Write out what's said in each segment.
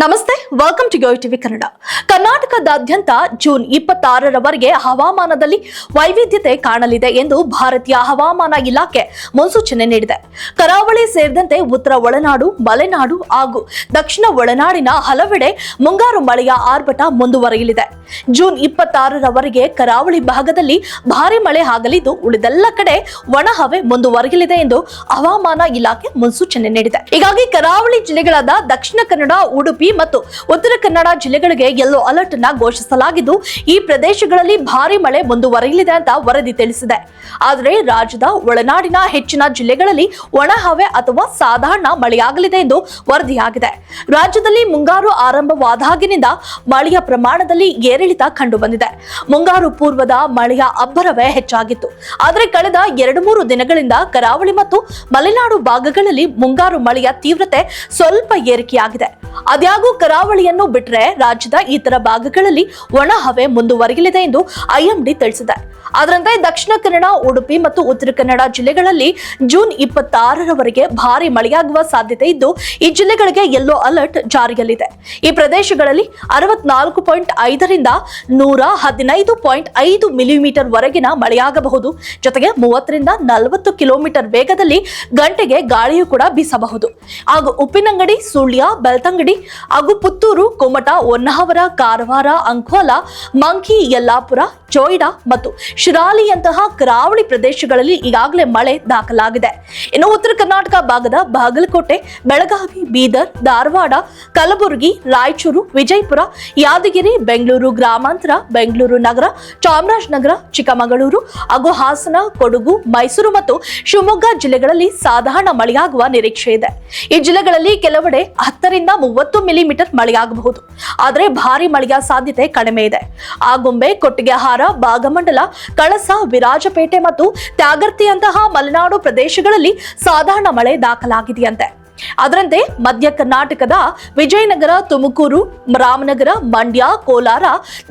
ನಮಸ್ತೆ welcome to Go TV Kannada ಕರ್ನಾಟಕದಾದ್ಯಂತ June ಇಪ್ಪತ್ತಾರರವರೆಗೆ ಹವಾಮಾನದಲ್ಲಿ ವೈವಿಧ್ಯತೆ ಕಾಣಲಿದೆ ಎಂದು ಭಾರತೀಯ ಹವಾಮಾನ ಇಲಾಖೆ ಮುನ್ಸೂಚನೆ ನೀಡಿದೆ. ಕರಾವಳಿ ಸೇರಿದಂತೆ ಉತ್ತರ ಒಳನಾಡು, ಮಲೆನಾಡು ಹಾಗೂ ದಕ್ಷಿಣ ಒಳನಾಡಿನ ಹಲವೆಡೆ ಮುಂಗಾರು ಮಳೆಯ ಆರ್ಭಟ ಮುಂದುವರಿಯಲಿದೆ. ಜೂನ್ ಇಪ್ಪತ್ತಾರರವರೆಗೆ ಕರಾವಳಿ ಭಾಗದಲ್ಲಿ ಭಾರಿ ಮಳೆ ಆಗಲಿದ್ದು ಉಳಿದೆಲ್ಲ ಕಡೆ ಒಣಹವೆ ಮುಂದುವರೆಯಲಿದೆ ಎಂದು ಹವಾಮಾನ ಇಲಾಖೆ ಮುನ್ಸೂಚನೆ ನೀಡಿದೆ. ಹೀಗಾಗಿ ಕರಾವಳಿ ಜಿಲ್ಲೆಗಳಾದ ದಕ್ಷಿಣ ಕನ್ನಡ, ಉಡುಪಿ ಮತ್ತು ಉತ್ತರ ಕನ್ನಡ ಜಿಲ್ಲೆಗಳಿಗೆ ಯೆಲ್ಲೋ ಅಲರ್ಟ್ ಅನ್ನ ಘೋಷಿಸಲಾಗಿದ್ದು, ಈ ಪ್ರದೇಶಗಳಲ್ಲಿ ಭಾರಿ ಮಳೆ ಮುಂದುವರಿಯಲಿದೆ ಅಂತ ವರದಿ ತಿಳಿಸಿದೆ. ಆದರೆ ರಾಜ್ಯದ ಒಳನಾಡಿನ ಹೆಚ್ಚಿನ ಜಿಲ್ಲೆಗಳಲ್ಲಿ ಒಣಹವೆ ಅಥವಾ ಸಾಧಾರಣ ಮಳೆಯಾಗಲಿದೆ ಎಂದು ವರದಿಯಾಗಿದೆ. ರಾಜ್ಯದಲ್ಲಿ ಮುಂಗಾರು ಆರಂಭವಾದಾಗಿನಿಂದ ಮಳೆಯ ಪ್ರಮಾಣದಲ್ಲಿ ಏರಿಳಿತ ಕಂಡು ಬಂದಿದೆ ಮುಂಗಾರು ಪೂರ್ವದ ಮಳೆಯ ಅಬ್ಬರವೇ ಹೆಚ್ಚಾಗಿತ್ತು. ಆದರೆ ಕಳೆದ ಎರಡು ಮೂರು ದಿನಗಳಿಂದ ಕರಾವಳಿ ಮತ್ತು ಮಲೆನಾಡು ಭಾಗಗಳಲ್ಲಿ ಮುಂಗಾರು ಮಳೆಯ ತೀವ್ರತೆ ಸ್ವಲ್ಪ ಏರಿಕೆಯಾಗಿದೆ. ಅದ್ಯಾಗೂ ಕರಾವಳಿಯನ್ನು ಬಿಟ್ಟರೆ ರಾಜ್ಯದ ಇತರ ಭಾಗಗಳಲ್ಲಿ ಒಣ ಹವೆ ಮುಂದುವರಿಯಲಿದೆ ಎಂದು ಐಎಂಡಿ ತಿಳಿಸಿದೆ. ಅದರಂತೆ ದಕ್ಷಿಣ ಕನ್ನಡ, ಉಡುಪಿ ಮತ್ತು ಉತ್ತರ ಕನ್ನಡ ಜಿಲ್ಲೆಗಳಲ್ಲಿ ಜೂನ್ ಇಪ್ಪತ್ತಾರರವರೆಗೆ ಭಾರಿ ಮಳೆಯಾಗುವ ಸಾಧ್ಯತೆ ಇದ್ದು, ಈ ಜಿಲ್ಲೆಗಳಿಗೆ ಯೆಲ್ಲೋ ಅಲರ್ಟ್ ಜಾರಿಯಲ್ಲಿದೆ. ಈ ಪ್ರದೇಶಗಳಲ್ಲಿ ಅರವತ್ನಾಲ್ಕು ಪಾಯಿಂಟ್ ಐದರಿಂದ ನೂರ ಹದಿನೈದು ಪಾಯಿಂಟ್ ಐದು ಮಿಲಿಮೀಟರ್ ವರೆಗಿನ ಮಳೆಯಾಗಬಹುದು. ಜೊತೆಗೆ ಮೂವತ್ತರಿಂದ ನಲವತ್ತು ಕಿಲೋಮೀಟರ್ ವೇಗದಲ್ಲಿ ಗಂಟೆಗೆ ಗಾಳಿಯೂ ಕೂಡ ಬೀಸಬಹುದು. ಹಾಗೂ ಉಪ್ಪಿನಂಗಡಿ, ಸುಳ್ಯ, ಬೆಳ್ತಂಗಡಿ, ಹಾಗೂ ಪುತ್ತೂರು, ಕುಮಟ, ಹೊನ್ನಾವರ, ಕಾರವಾರ, ಅಂಕೋಲ, ಮಂಕಿ, ಯಲ್ಲಾಪುರ, ಜೋಯಿಡಾ ಮತ್ತು ಶಿರಾಲಿಯಂತಹ ಕರಾವಳಿ ಪ್ರದೇಶಗಳಲ್ಲಿ ಈಗಾಗಲೇ ಮಳೆ ದಾಖಲಾಗಿದೆ. ಇನ್ನು ಉತ್ತರ ಕರ್ನಾಟಕ ಭಾಗದ ಬಾಗಲಕೋಟೆ, ಬೆಳಗಾವಿ, ಬೀದರ್, ಧಾರವಾಡ, ಕಲಬುರಗಿ, ರಾಯಚೂರು, ವಿಜಯಪುರ, ಯಾದಗಿರಿ, ಬೆಂಗಳೂರು ಗ್ರಾಮಾಂತರ, ಬೆಂಗಳೂರು ನಗರ, ಚಾಮರಾಜನಗರ, ಚಿಕ್ಕಮಗಳೂರು ಹಾಗೂ ಹಾಸನ ಕೊಡಗು, ಮೈಸೂರು ಮತ್ತು ಶಿವಮೊಗ್ಗ ಜಿಲ್ಲೆಗಳಲ್ಲಿ ಸಾಧಾರಣ ಮಳೆಯಾಗುವ ನಿರೀಕ್ಷೆ ಇದೆ. ಈ ಜಿಲ್ಲೆಗಳಲ್ಲಿ ಕೆಲವೆಡೆ ಹತ್ತರಿಂದ ಮೂವತ್ತು ಮಿಲಿಮೀಟರ್ ಮಳೆಯಾಗಬಹುದು. ಆದರೆ ಭಾರಿ ಮಳೆಯ ಸಾಧ್ಯತೆ ಕಡಿಮೆ ಇದೆ. ಆಗುಂಬೆ ಕೊಟ್ಟಿಗೆಹಾರ ಭಾಗಮಂಡಲ ಕಳಸ, ವಿರಾಜಪೇಟೆ ಮತ್ತು ತ್ಯಾಗರ್ತಿಯಂತಹ ಮಲೆನಾಡು ಪ್ರದೇಶಗಳಲ್ಲಿ ಸಾಧಾರಣ ಮಳೆ ದಾಖಲಾಗಿದೆಯಂತೆ. ಅದರಂತೆ ಮಧ್ಯ ಕರ್ನಾಟಕದ ವಿಜಯನಗರ, ತುಮಕೂರು, ರಾಮನಗರ, ಮಂಡ್ಯ, ಕೋಲಾರ,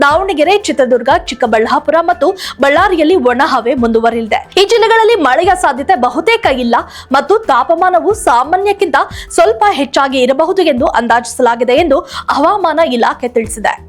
ದಾವಣಗೆರೆ, ಚಿತ್ರದುರ್ಗ, ಚಿಕ್ಕಬಳ್ಳಾಪುರ ಮತ್ತು ಬಳ್ಳಾರಿಯಲ್ಲಿ ಒಣಹವೆ ಮುಂದುವರಿಯಲಿದೆ. ಈ ಜಿಲ್ಲೆಗಳಲ್ಲಿ ಮಳೆಯ ಸಾಧ್ಯತೆ ಬಹುತೇಕ ಇಲ್ಲ ಮತ್ತು ತಾಪಮಾನವು ಸಾಮಾನ್ಯಕ್ಕಿಂತ ಸ್ವಲ್ಪ ಹೆಚ್ಚಾಗಿ ಇರಬಹುದು ಎಂದು ಅಂದಾಜಿಸಲಾಗಿದೆ ಎಂದು ಹವಾಮಾನ ಇಲಾಖೆ ತಿಳಿಸಿದೆ.